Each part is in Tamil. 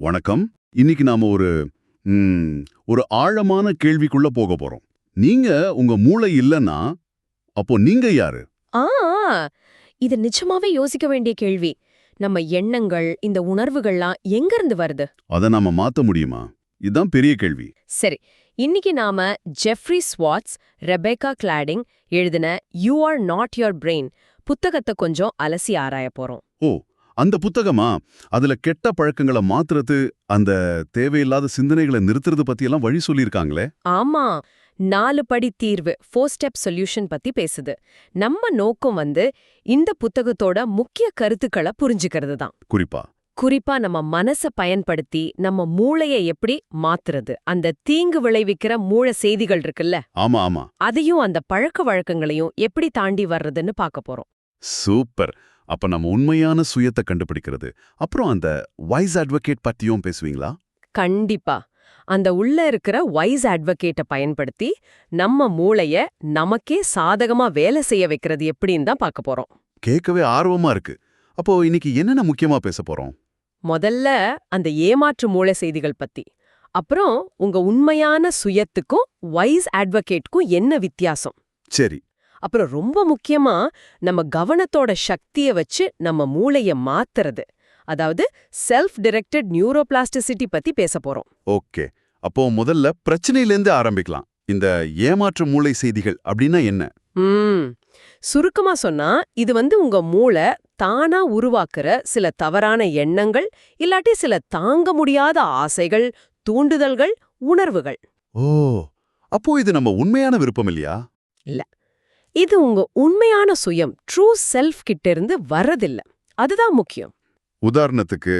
வணக்கம். இன்னைக்கு நாம ஒரு ஒரு ஆழமான கேள்விக்குள்ள போக போறோம். நீங்க உங்க மூளை இல்லைன்னா அப்போ நீங்க யாரு? ஆ இது நிஜமாவே யோசிக்க வேண்டிய கேள்வி. நம்ம எண்ணங்கள் இந்த உணர்வுகள்லாம் எங்க இருந்து வருது? அதை நாம மாத்த முடியுமா? இதுதான் பெரிய கேள்வி. சரி இன்னைக்கு நாம ஜெஃப்ரி ஸ்வாட்ஸ் ரெபேக்கா கிளாடிங் எழுதின you are not your brain புத்தகத்தை கொஞ்சம் அலசி ஆராய போறோம். ஓ அந்த புத்தகமா? அதுல கெட்ட பழக்கங்களை மாத்துறது அந்த தேவையில்லாத சிந்தனைகளை நிறுத்துறது பத்தி எல்லாம் வழி சொல்லியிருக்காங்களே? ஆமா. நாலு படி தீர்வு ஃபோர் ஸ்டெப் சொல்யூஷன் பத்தி பேசுது. நம்ம நோக்கம் வந்து இந்த புத்தகத்தோட முக்கிய கருத்துக்களை புரிஞ்சுக்கிறது தான். குறிப்பா. குறிப்பா நம்ம மனச பயன்படுத்தி நம்ம மூளைய எப்படி மாத்துறது அந்த தீங்கு விளைவிக்கிற மூளை செய்திகள் இருக்குல்ல? ஆமா ஆமா. அதையும் அந்த பழக்க வழக்கங்களையும் எப்படி தாண்டி வர்றதுன்னு பார்க்க போறோம். சூப்பர். அப்ப நம்ம உண்மையான சுயத்தை கண்டுபிடிக்கிறது. அப்புறம் அந்த வைஸ் அட்வொகேட் பத்தியும் பேசுவீங்களா? கண்டிப்பா. அந்த உள்ள இருக்கிற வைஸ் அட்வொகேட்ட பயன்படுத்தி நம்ம மூளைய நமக்கே சாதகமா வேலை செய்ய வைக்கிறது எப்படின்னு தான் பார்க்க போறோம். கேட்கவே ஆர்வமா இருக்கு. அப்போ இன்னைக்கு என்னென்ன முக்கியமா பேச போறோம்? முதல்ல அந்த ஏமாற்று மூளை செய்திகள் பத்தி. அப்புறம் உங்க உண்மையான சுயத்துக்கும் வைஸ் அட்வொகேட்க்கும் என்ன வித்தியாசம்? சரி. அப்புறம் ரொம்ப முக்கியமா நம்ம கவனத்தோட சக்திய வச்சு நம்ம மூளைய மாத்துறது. அதாவது செல்ஃப் டிரெக்டட் நியூரோபிளாஸ்டிசிட்டி பத்தி பேச போறோம். ஓகே. அப்போ முதல்ல பிரச்சனையிலேருந்து ஆரம்பிக்கலாம். இந்த ஏமாற்று மூளை செய்திகள் அப்படின்னா என்ன? சுருக்கமா சொன்னா இது வந்து உங்க மூளை தானா உருவாக்குற சில தவறான எண்ணங்கள் இல்லாட்டி சில தாங்க முடியாத ஆசைகள் தூண்டுதல்கள் உணர்வுகள். ஓ. அப்போ இது நம்ம உண்மையான விருப்பம் இல்லையா? இது உங்க உண்மையான சுயம். ட்ரூ செல்ஃப் கிட்ட இருந்து வர்றதில்ல. அதுதான் முக்கியம். உதாரணத்துக்கு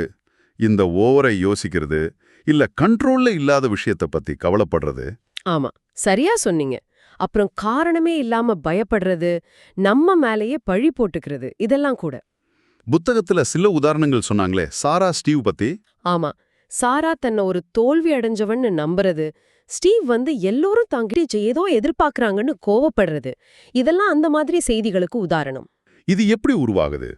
இந்த ஓவரை யோசிக்கிறது இல்ல கண்ட்ரோல்ல இல்லாத விஷயத்த பத்தி கவலைப்படுறது? ஆமா. சரியா சொன்னீங்க. அப்புறம் காரணமே இல்லாம பயப்படுறது நம்ம மேலேயே பழி போட்டுக்கிறது இதெல்லாம் கூட. புத்தகத்துல சில உதாரணங்கள் சொன்னாங்களே சாரா ஸ்டீவ் பத்தி? ஆமா. சாரா தன்னை ஒரு தோல்வி அடைஞ்சவன்னு நம்புறது ஸ்டீவ் வந்து எல்லோரும் தாங்கிட்டு ஏதோ எதிர்பார்க்கறாங்கன்னு கோவப்படுறது. இதெல்லாம் அந்த மாதிரி செய்திகளுக்கு உதாரணம். இது எப்படி உருவாகுது?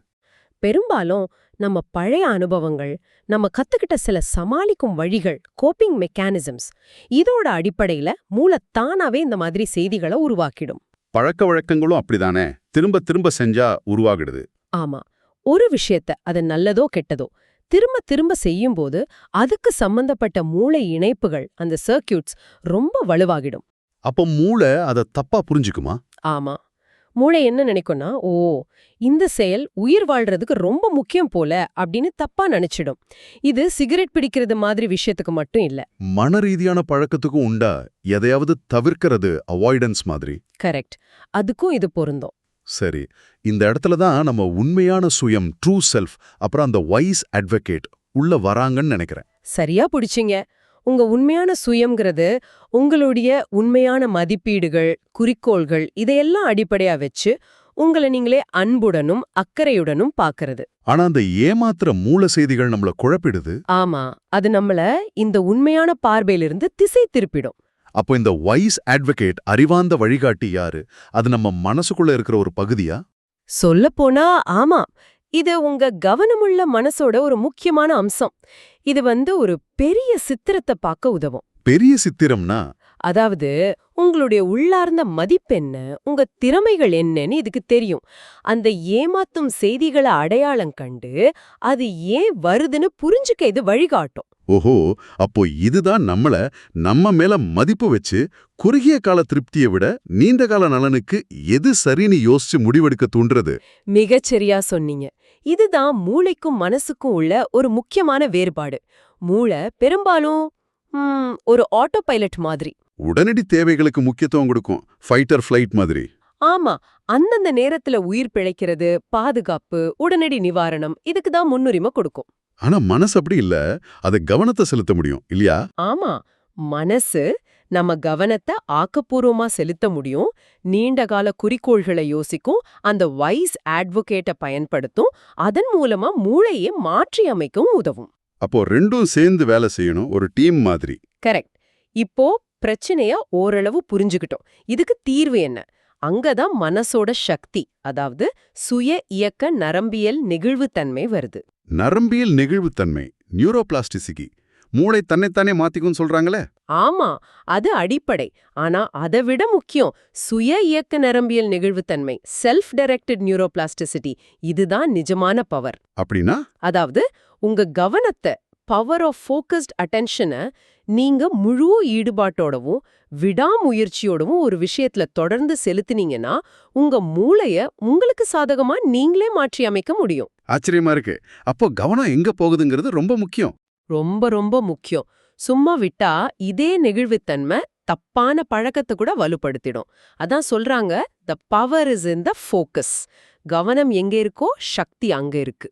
பெரும்பாலும் நம்ம பழைய அனுபவங்கள் நம்ம கத்துக்கிட்ட சில சமாளிக்கும் வழிகள் கோப்பிங் மெக்கானிசம்ஸ் இதோட அடிப்படையில மூளை தானாவே இந்த மாதிரி செய்திகளை உருவாக்கிடும். பழக்க வழக்கங்களும் அப்படிதானே? திரும்ப திரும்ப செஞ்சா உருவாகிடுது ஆமா. ஒரு விஷயத்த அது நல்லதோ கெட்டதோ திரும்ப திரும்ப செய்யும்போது அதுக்கு சம்பந்தப்பட்ட மூளை இணைப்புகள் அந்த சர்க்கியூட்ஸ் ரொம்ப வலுவாகிடும். அப்போ மூளை அதை தப்பா புரிஞ்சுக்குமா? ஆமா. மூளை என்ன நினைக்கும்னா ஓ இந்த செயல் உயிர் வாழ்றதுக்கு ரொம்ப முக்கியம் போல அப்படின்னு தப்பா நினைச்சிடும். இது சிகரெட் பிடிக்கிறது மாதிரி விஷயத்துக்கு மட்டும் இல்ல. மன ரீதியான பழக்கத்துக்கும் உண்டா? எதையாவது தவிர்க்கிறது அவாய்டன்ஸ் மாதிரி? கரெக்ட். அதுக்கும் இது பொருந்தும். சரி. இந்த இடத்துல தான் நம்ம உண்மையான சுயம் ட்ரூ செல்ஃப் அப்புறம் அந்த வைஸ் அட்வொகேட் உள்ள வராங்கன்னு நினைக்கிறேன். சரியா பிடிச்சிங்க. உங்க உண்மையான சுயம்ங்கிறது உங்களுடைய உண்மையான மதிப்பீடுகள் குறிக்கோள்கள் இதையெல்லாம் அடிப்படையா வச்சு உங்களை நீங்களே அன்புடனும் அக்கறையுடனும் பார்க்கறது ஆனா அந்த ஏமாத்துற மூல செய்திகள் நம்மள குழப்பிடுது. ஆமா. அது நம்மள இந்த உண்மையான பார்வையிலிருந்து திசை திருப்பிடும். அப்போ இந்த வைஸ் அட்வொகேட் அறிவார்ந்த வழிகாட்டி யாரு? அது நம்ம மனசுக்குள்ள இருக்கிற ஒரு பகுதியா? சொல்லப்போனா ஆமா. இது உங்க கவனமுள்ள மனசோட ஒரு முக்கியமான அம்சம். இது வந்து ஒரு பெரிய சித்திரத்தை பார்க்க உதவும். பெரிய சித்திரம்னா அதாவது உங்களுடைய உள்ளார்ந்த மதிப்பென்ன உங்க திறமைகள் என்னன்னு இதுக்கு தெரியும். அந்த ஏமாத்தும் செய்திகளை அடையாளம் கண்டு அது ஏன் வருதுன்னு புரிஞ்சுக்க இது வழிகாட்டும். ஓஹோ அப்போ இதுதான் நம்மள நம்ம மேல மதிப்பு வச்சு குறுகிய கால திருப்தியை விட நீண்ட கால நலனுக்கு எது சரின்னு யோசிச்சு முடிவெடுக்க தூண்டுறது? மிகச்சரியா சொன்னீங்க. இதுதான் மூளைக்கும் மனசுக்கும் உள்ள ஒரு முக்கியமான வேறுபாடு. மூளை பெரும்பாலும் ஒரு ஆட்டோ பைலட் மாதிரி. உடனடி தேவைகளுக்கு முக்கியத்துவம் கொடுக்கும். ஃபைட்டர் ஃபிளைட் மாதிரி. ஆமா. அந்தந்த நேரத்துல உயிர் பிழைக்கிறது பாதுகாப்பு உடனடி நிவாரணம் இதுக்கு தான் முன்னுரிமை கொடுக்கும். ஆனா மனசு அப்படி இல்ல. அதை கவனத்தை செலுத்த முடியும். இல்லையா? ஆமா. மனசு நம்ம கவனத்தை ஆக்கப்பூர்வமா செலுத்த முடியும். நீண்டகால குறிக்கோள்களை யோசிக்கும். அந்த வைஸ் அட்வொகேட்டை பயன்படுத்தும். அதன் மூலமா மூளையை மாற்றி அமைக்கவும் உதவும். அப்போ ரெண்டும் சேர்ந்து வேலை செய்யணும். ஒரு டீம் மாதிரி. கரெக்ட் இப்போ பிரச்சனைய ஓரளவு புரிஞ்சுக்கிட்டோம் இதுக்கு தீர்வு என்ன? அங்கதான் மனசோட சக்தி அதாவது சுய இயக்க நரம்பியல் நெகிழ்வுத்தன்மை வருது. நரம்பியல் நெகிழ்வுத்தன்மை நியூரோபிளாஸ்டிசிட்டி மூளை தன்னைத்தானே மாத்திக்கும்னு சொல்றாங்களே? ஆமா அது அடிப்படை. ஆனா அதை விட முக்கியம் சுய இயக்க நரம்பியல் நெகிழ்வுத்தன்மை செல்ஃப் டைரக்டட் நியூரோபிளாஸ்டிசிட்டி இதுதான் நிஜமான பவர் அப்படின்னா? அதாவது உங்க கவனத்தை பவர் ஆஃப் ஃபோக்கஸ்ட் அட்டென்ஷனை நீங்க முழு ஈடுபாட்டோடவும் விடாமுயற்சியோடவும் ஒரு விஷயத்துல தொடர்ந்து செலுத்துனீங்கன்னா உங்க மூளைய உங்களுக்கு சாதகமா நீங்களே மாற்றி அமைக்க முடியும். ஆச்சரியமா இருக்கு. அப்போ கவனம் எங்க போகுதுங்கிறது ரொம்ப முக்கியம். ரொம்ப ரொம்ப முக்கியம். சும்மா விட்டா இதே நெகிழ்வுத்தன்மை தப்பான பழக்கத்தை கூட வலுப்படுத்திடும். அதான் சொல்றாங்க the power is in the focus கவனம் எங்க இருக்கோ சக்தி அங்க இருக்கு.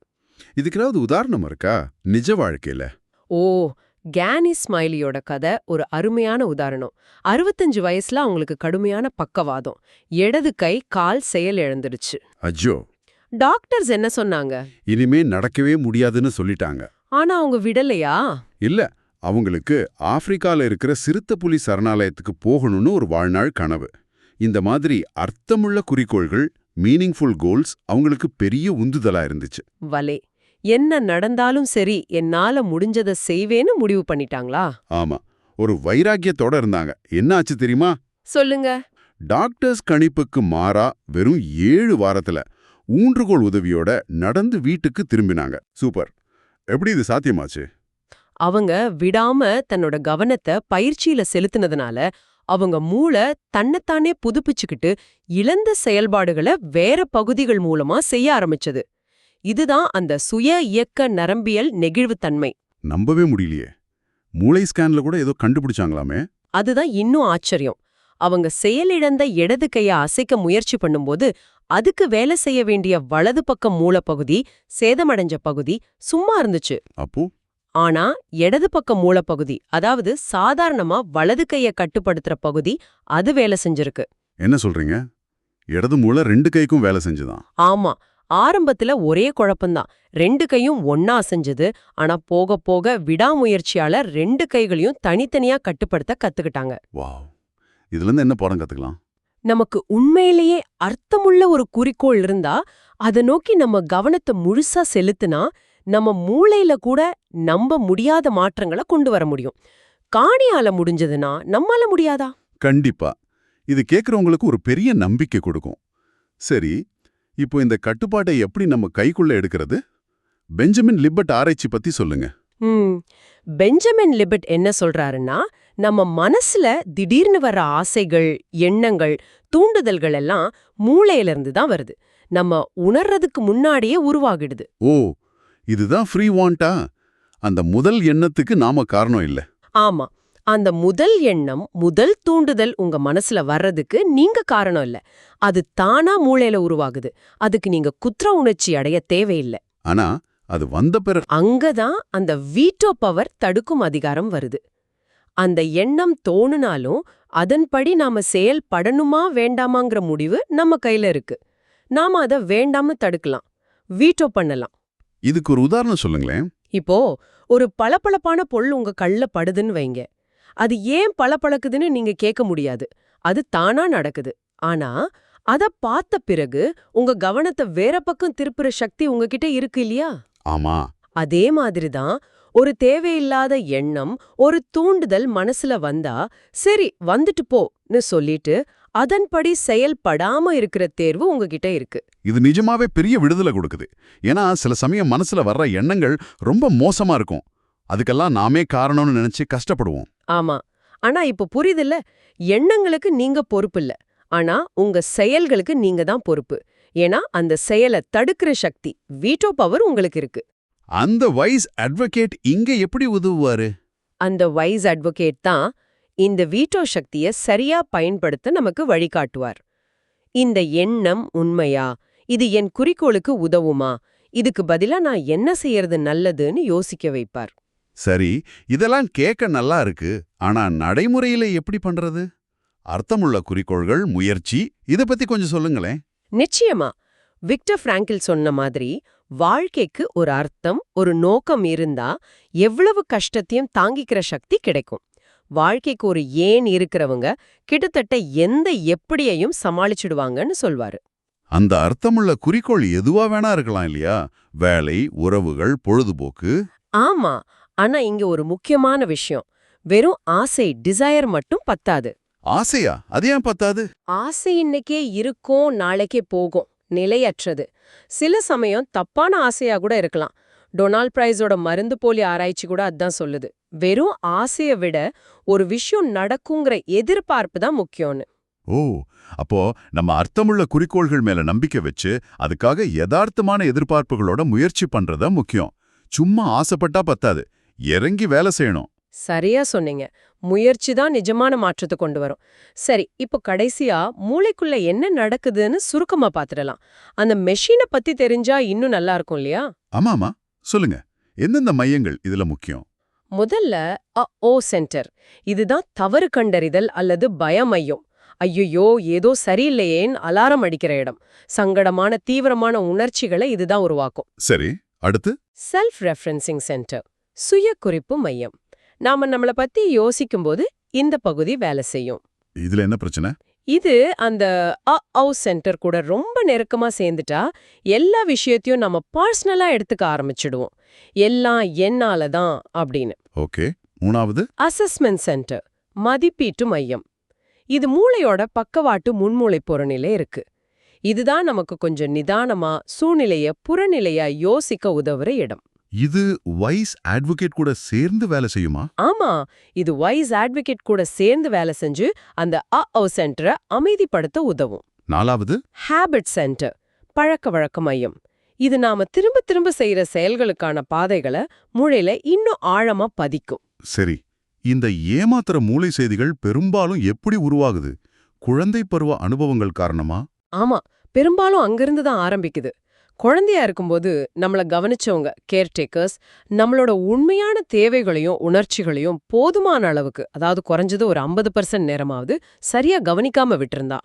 இதுக்கு உதாரணம் இருக்கா? நிஜ வாழ்க்கையில. ஓ கேனி ஸ்மைலியோட கதை ஒரு அருமையான உதாரணம். அறுபத்தஞ்சு வயசுல அவங்களுக்கு கடுமையான பக்கவாதம். இடது கை கால் செயல் இழந்துடுச்சு. அஜ்ஜோ டாக்டர்ஸ் என்ன சொன்னாங்க? இனிமே நடக்கவே முடியாதுன்னு சொல்லிட்டாங்க. ஆனா அவங்க விடலையா? இல்ல அவங்களுக்கு ஆப்பிரிக்கால இருக்கிற சிறுத்த புலி சரணாலயத்துக்கு போகணும்னு ஒரு வாழ்நாள் கனவு. இந்த மாதிரி அர்த்தமுள்ள குறிக்கோள்கள் மீனிங்ஃபுல் கோல்ஸ் அவங்களுக்கு பெரிய உந்துதலா இருந்துச்சு. வலே. என்ன நடந்தாலும் சரி என்னால முடிஞ்சதை செய்வேன்னு முடிவு பண்ணிட்டாங்களா? ஆமா. ஒரு வைராக்கியத்தோட இருந்தாங்க. என்ன ஆச்சு தெரியுமா? சொல்லுங்க. டாக்டர்ஸ் கணிப்புக்கு மாறா வெறும் ஏழு வாரத்துல ஊன்றுகோல் உதவியோட நடந்து வீட்டுக்கு திரும்பினாங்க. சூப்பர். எப்படி இது சாத்தியமாச்சு? அவங்க விடாம தன்னோட கவனத்தை பயிற்சியில செலுத்தினதுனால அவங்க மூளை தன்னைத்தானே புதுப்பிச்சுக்கிட்டு இழந்த செயல்பாடுகளை வேற பகுதிகள் மூலமா செய்ய ஆரம்பிச்சது. இதுதான் அந்த சுய இயக்க நரம்பியல் நெகிழ்வுத்தன்மை நம்பவே முடியலையே. மூளை ஸ்கேன்ல கூட ஏதோ கண்டுபிடிச்சாங்களாமே. அதுதான் இன்னும் ஆச்சரியம். அவங்க செயலிழந்த இடது கைய அசைக்க முயற்சி பண்ணும்போது அதுக்கு வேலை செய்ய வேண்டிய வலது பக்கம் மூலப்பகுதி சேதமடைஞ்ச பகுதி சும்மா இருந்துச்சு. அப்போ? ஆனா இடது பக்கம் மூலப்பகுதி அதாவது சாதாரணமா வலது கைய கட்டுப்படுத்துற பகுதி அது வேலை செஞ்சிருக்கு. என்ன சொல்றீங்க? இடது மூளை ரெண்டு கைக்கும் வேலை செஞ்சுதான். ஆமா. ஆரம்பத்துல ஒரே குழப்பம்தான். ரெண்டு கையும் ஒன்னா செஞ்சது. ஆனா போக போக விடாமுயற்சியால ரெண்டு கைகளையும் தனித்தனியா கட்டுப்படுத்த கத்துக்கிட்டாங்க. வாவ். இதுல இருந்து என்ன பாடம் கத்துக்கலாம்? நமக்கு உண்மையிலேயே அர்த்தமுள்ள ஒரு குறிக்கோள் இருந்தா அதை நோக்கி நம்ம கவனத்தை முழுசா செலுத்துனா நம்ம மூளையில கூட நம்ப முடியாத மாற்றங்களை கொண்டு வர முடியும். காணியால முடிஞ்சதுன்னா நம்மால முடியாதா? கண்டிப்பா. இது கேக்குறவங்களுக்கு ஒரு பெரிய நம்பிக்கை கொடுக்கும். சரி இப்போ இந்த கட்டுப்பாட்டை எப்படி நம்ம கைக்குள்ள எடுக்கிறது? பெஞ்சமின் லிப்பர்ட் ஆராய்ச்சி பத்தி சொல்லுங்க. பெஞ்சமின் லிபர்ட் என்ன சொல்றாருன்னா நம்ம மனசுல திடீர்னு வர்ற ஆசைகள் எண்ணங்கள் தூண்டுதல்கள் எல்லாம் மூளையில இருந்து தான் வருது. நம்ம உணர்றதுக்கு முன்னாடியே உருவாகிடுது. ஓ இதுதான் ஃப்ரீ வாண்டா? அந்த முதல் எண்ணத்துக்கு நாம காரணம் இல்ல. ஆமா. அந்த முதல் எண்ணம் முதல் தூண்டுதல் உங்க மனசுல வர்றதுக்கு நீங்க காரணம் இல்ல. அது தானா மூளையில உருவாகுது. அதுக்கு நீங்க குற்ற உணர்ச்சி அடைய தேவையில்லை. ஆனா அது வந்த பிறகு அங்கதான் அந்த வீட்டோ பவர் தடுக்கும் அதிகாரம் வருது. அந்த எண்ணம் தோணுனாலும் அதன்படி நாம செயல்படணுமா வேண்டாமாங்கிற முடிவு நம்ம கையில இருக்கு. நாம அத வேண்டாம்னு தடுக்கலாம். வீட்டோ பண்ணலாம். இதுக்கு ஒரு உதாரணம் சொல்லுங்களேன். இப்போ ஒரு பளபளப்பான பொருள் உங்க கல்ல படுதுன்னு வைங்க. அது ஏன் பளபளக்குதுன்னு நீங்க கேட்க முடியாது. அது தானா நடக்குது. ஆனா அத பார்த்த பிறகு உங்க கவனத்தை வேற பக்கம் திருப்புற சக்தி உங்ககிட்ட இருக்கு இல்லையா? ஆமா. அதே மாதிரிதான் ஒரு தேவையில்லாத எண்ணம் ஒரு தூண்டுதல் மனசுல வந்தா சரி வந்துட்டு போன்னு சொல்லிட்டு அதன்படி செயல்படாம இருக்கிற தேர்வு உங்ககிட்ட இருக்கு. இது நிஜமாவே பெரிய விடுதலை கொடுக்குது. ஏன்னா சில சமயம் மனசுல வர்ற எண்ணங்கள் ரொம்ப மோசமா இருக்கும். அதுக்கெல்லாம் நாமே காரணம்னு நினைச்சு கஷ்டப்படுவோம். ஆமா. ஆனா இப்ப புரியுதுல்ல? எண்ணங்களுக்கு நீங்க பொறுப்பில்ல ஆனா உங்க செயல்களுக்கு நீங்க தான் பொறுப்பு. ஏன்னா அந்த செயலை தடுக்கிற சக்தி வீட்டோ பவர் உங்களுக்கு இருக்கு. அந்த வைஸ் அட்வொகேட் இங்க எப்படி உதவுவாரு? அந்த வைஸ் அட்வொகேட் தான் இந்த வீட்டோ சக்திய சரியா பயன்படுத்த நமக்கு வழிகாட்டுவார். இந்த எண்ணம் உண்மையா? இது என் குறிக்கோளுக்கு உதவுமா? இதுக்கு பதிலா நான் என்ன செய்யறது நல்லதுன்னு யோசிக்க வைப்பார். சரி இதெல்லாம் கேட்க நல்லா இருக்கு ஆனா நடைமுறையில எப்படி பண்றது? அர்த்தமுள்ள குறிக்கோள்கள் முயற்சி இத பத்தி கொஞ்சம் சொல்லுங்களேன். நிச்சயமா. விக்டர் பிராங்கில் சொன்ன மாதிரி வாழ்க்கைக்கு ஒரு அர்த்தம் ஒரு நோக்கம் இருந்தா எவ்வளவு கஷ்டத்தையும் தாங்கிக்கிற சக்தி கிடைக்கும். வாழ்க்கைக்கு ஒரு ஏன் இருக்கிறவங்க கிட்டத்தட்ட எந்த எப்படியையும் சமாளிச்சிடுவாங்கன்னு சொல்வாரு. அந்த அர்த்தமுள்ள குறிக்கோள் எதுவா வேணா இருக்கலாம் இல்லையா? வேலை உறவுகள் பொழுதுபோக்கு. ஆமா ஆனா இங்க ஒரு முக்கியமான விஷயம். வெறும் ஆசை டிசையர் மட்டும் பத்தாது. ஆசையா? அது ஏன் பத்தாது? ஆசை இன்னைக்கே இருக்கும் நாளைக்கே போகும். நிலையற்றது. சில சமயம் தப்பான ஆசையா கூட இருக்கலாம். டொனால்ட் பிரைஸோட மருந்து போலி ஆராய்ச்சி கூட அதான் சொல்லுது. வெறும் ஆசைய விட ஒரு விஷயம் நடக்குங்கிற எதிர்பார்ப்பு தான் முக்கியம்னு. ஓ அப்போ நம்ம அர்த்தமுள்ள குறிக்கோள்கள் மேல நம்பிக்கை வச்சு அதுக்காக யதார்த்தமான எதிர்பார்ப்புகளோட முயற்சி பண்றதா முக்கியம். சும்மா ஆசைப்பட்டா பத்தாது. இறங்கி வேலை செய்யணும். சரியா சொன்னீங்க. முயற்சி தான் நிஜமான மாற்றத்தை கொண்டு வரும். சரி இப்போ கடைசியா மூளைக்குள்ள என்ன நடக்குதுன்னு சுருக்கமா பாத்துடலாம். அந்த மெஷினை பத்தி தெரிஞ்சா இன்னும் நல்லா இருக்கும் இல்லையா? ஆமாமா சொல்லுங்க. எந்தெந்த மையங்கள் இதுல முக்கியம்? முதல்ல அ ஓ சென்டர். இதுதான் தவறு கண்டறிதல் அல்லது பயமையம். ஐயோ ஏதோ சரியில்லையேன்னு அலாரம் அடிக்கிற இடம். சங்கடமான தீவிரமான உணர்ச்சிகளை இதுதான் உருவாக்கும். சரி அடுத்து? செல்ஃப் ரெஃபரன்சிங் சென்டர் சுய குறிப்பு மையம். நாம நம்மள பத்தி யோசிக்கும்போது இந்த பகுதி வேலை செய்யும். இதுல என்ன பிரச்சனை? இது அந்த அ ஔ சென்டர் கூட ரொம்ப நெருக்கமா சேர்ந்துட்டா எல்லா விஷயத்தையும் நம்ம பர்சனலா எடுத்துக்க ஆரம்பிச்சிடுவோம். எல்லாம் என்னால தான் அப்படின்னு. ஓகே. மூணாவது? அசஸ்மெண்ட் சென்டர் மதிப்பீட்டு மையம். இது மூளையோட பக்கவாட்டு முன்மூளை புறநிலை இருக்கு. இதுதான் நமக்கு கொஞ்சம் நிதானமா சூழ்நிலைய புறநிலையா யோசிக்க உதவுற இடம். இது வைஸ் அட்வொகேட் கூட சேர்ந்து வேலை செய்யுமா? ஆமா இது வைஸ் அட்வொகேட் கூட சேர்ந்து வேலை செஞ்சு அந்த அ ஔ சென்டரை அமைதிப்படுத்த உதவும். நாலாவது? ஹேபிட் சென்டர் பழக்க வழக்க மையம். இது நாம திரும்ப திரும்ப செய்யற செயல்களுக்கான பாதைகளை மூளையில இன்னும் ஆழமா பதிக்கும். சரி இந்த ஏமாத்துற மூளை செய்திகள் பெரும்பாலும் எப்படி உருவாகுது? குழந்தை பருவ அனுபவங்கள் காரணமா? ஆமா பெரும்பாலும் அங்கிருந்து தான் ஆரம்பிக்குது. குழந்தையா இருக்கும்போது நம்மள கவனிச்சவங்க கேர்டேக்கர்ஸ் நம்மளோட உண்மையான தேவைகளையும் உணர்ச்சிகளையும் போதுமான அளவுக்கு அதாவது குறைஞ்சது ஒரு ஐம்பது பர்சன்ட் நேரமாவது சரியா கவனிக்காம விட்டிருந்தா.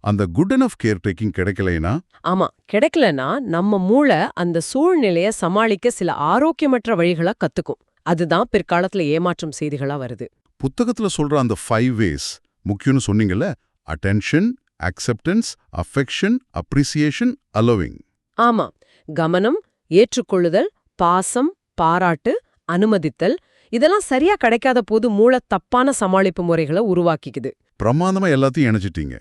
அந்த குட் அனஃப் கேர் டேக்கிங் கிடைக்கலைனா? ஆமா கிடைக்கலனா நம்ம மூளை அந்த சூழ்நிலைய சமாளிக்க சில ஆரோக்கியமற்ற வழிகளை கத்துக்கும். அதுதான் பிற்காலத்துல ஏமாற்றும் செய்திகளா வருது. புத்தகத்துல சொல்ற அந்த ஃபைவ் வேஸ் முக்கியம்னு சொன்னீங்கல்ல attention acceptance affection appreciation allowing ஆமா. கவனம் ஏற்றுக்கொள்ளுதல் பாசம் பாராட்டு அனுமதித்தல் இதெல்லாம் சரியா கிடைக்காத போது மூளை தப்பான சமாளிப்பு முறைகளை உருவாக்கிக்குது. பிரமாதமா எல்லாத்தையும் இணைச்சிட்டீங்க.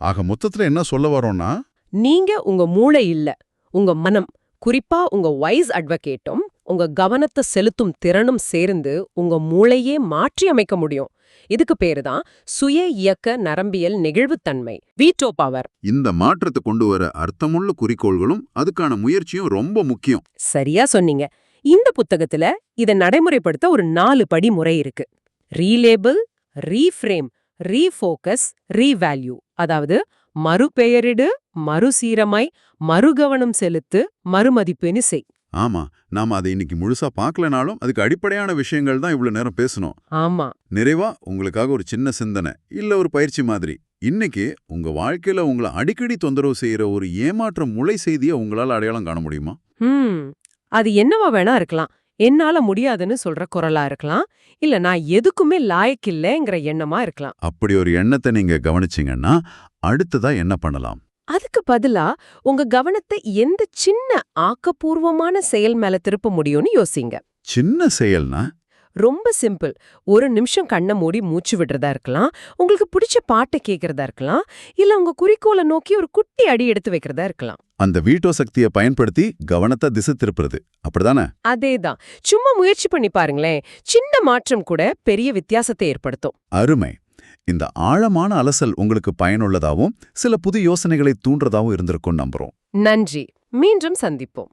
ஆக மொத்தத்துல என்ன சொல்ல வரோம்னா நீங்க உங்க மூளை இல்ல. உங்க மனம் குறிப்பா உங்க வைஸ் அட்வொகேட்டும் உங்க கவனத்தை செலுத்தும் திறனும் சேர்ந்து உங்க மூளையே மாற்றி அமைக்க முடியும். இதுக்கு பேரு தான் சுய இயக்க நரம்பியல் நெகிழ்வுத்தன்மை வீட்டோ பவர் இந்த மாற்றத்தை கொண்டு வர அர்த்தமுள்ள குறிக்கோள்களும் அதுக்கான முயற்சியும் ரொம்ப முக்கியம். சரியா சொன்னீங்க. இந்த புத்தகத்துல இத நடைமுறைப்படுத்த ஒரு நாலு படி முறை இருக்கு. ரீலேபிள் ரீஃப்ரேம் ரீஃபோக்கஸ் ரீவேல்யூ அதாவது மறுபெயரிடு மறுசீரமை மறுகவனம் செலுத்து மறுமதிப்பீடு செய் ஆமா நாம அதை இன்னைக்கு முழுசா பார்க்கலனாலும் அதுக்கு அடிப்படையான விஷயங்கள் தான் இவ்வளவு நேரம் பேசணும். ஆமா. நிறைவா உங்களுக்காக ஒரு சின்ன சிந்தனை இல்ல ஒரு பயிற்சி மாதிரி. இன்னைக்கு உங்க வாழ்க்கையில உங்களை அடிக்கடி தொந்தரவு செய்யற ஒரு ஏமாற்ற முளை செய்தியை உங்களால அடையாளம் காண முடியுமா? அது என்னவா வேணா இருக்கலாம். என்னால முடியாதுன்னு சொல்ற குரலா இருக்கலாம். இல்ல நான் எதுக்குமே லாயக்கில்லைங்கிற எண்ணமா இருக்கலாம். அப்படி ஒரு எண்ணத்தை நீங்க கவனிச்சீங்கன்னா அடுத்ததா என்ன பண்ணலாம்? அதுக்கு பதிலா உங்க கவனத்தை எந்த சின்ன ஆக்கப்பூர்வமான செயல் மேல திருப்ப முடியும்னு யோசிங்க. சின்ன செயல்னா? ரொம்ப சிம்பிள். ஒரு நிமிஷம் கண்ணை மூடி மூச்சு விடுறதா இருக்கலாம் உங்களுக்கு பிடிச்ச பாட்டை கேட்கறதா இருக்கலாம் இல்ல உங்க குறிக்கோளை நோக்கி ஒரு குட்டி அடி எடுத்து வைக்கிறதா இருக்கலாம். அந்த வீட்டோ சக்தியை பயன்படுத்தி கவனத்தை திசை திருப்புறது. அப்படிதானே அதேதான். சும்மா முயற்சி பண்ணி பாருங்களேன் சின்ன மாற்றம் கூட பெரிய வித்தியாசத்தை ஏற்படுத்தும். அருமை. இந்த ஆழமான அலசல் உங்களுக்கு பயனுள்ளதாகவும் சில புது யோசனைகளை தூண்டுறதாகவும் இருந்திருக்கும் நம்புறோம். நன்றி. மீண்டும் சந்திப்போம்.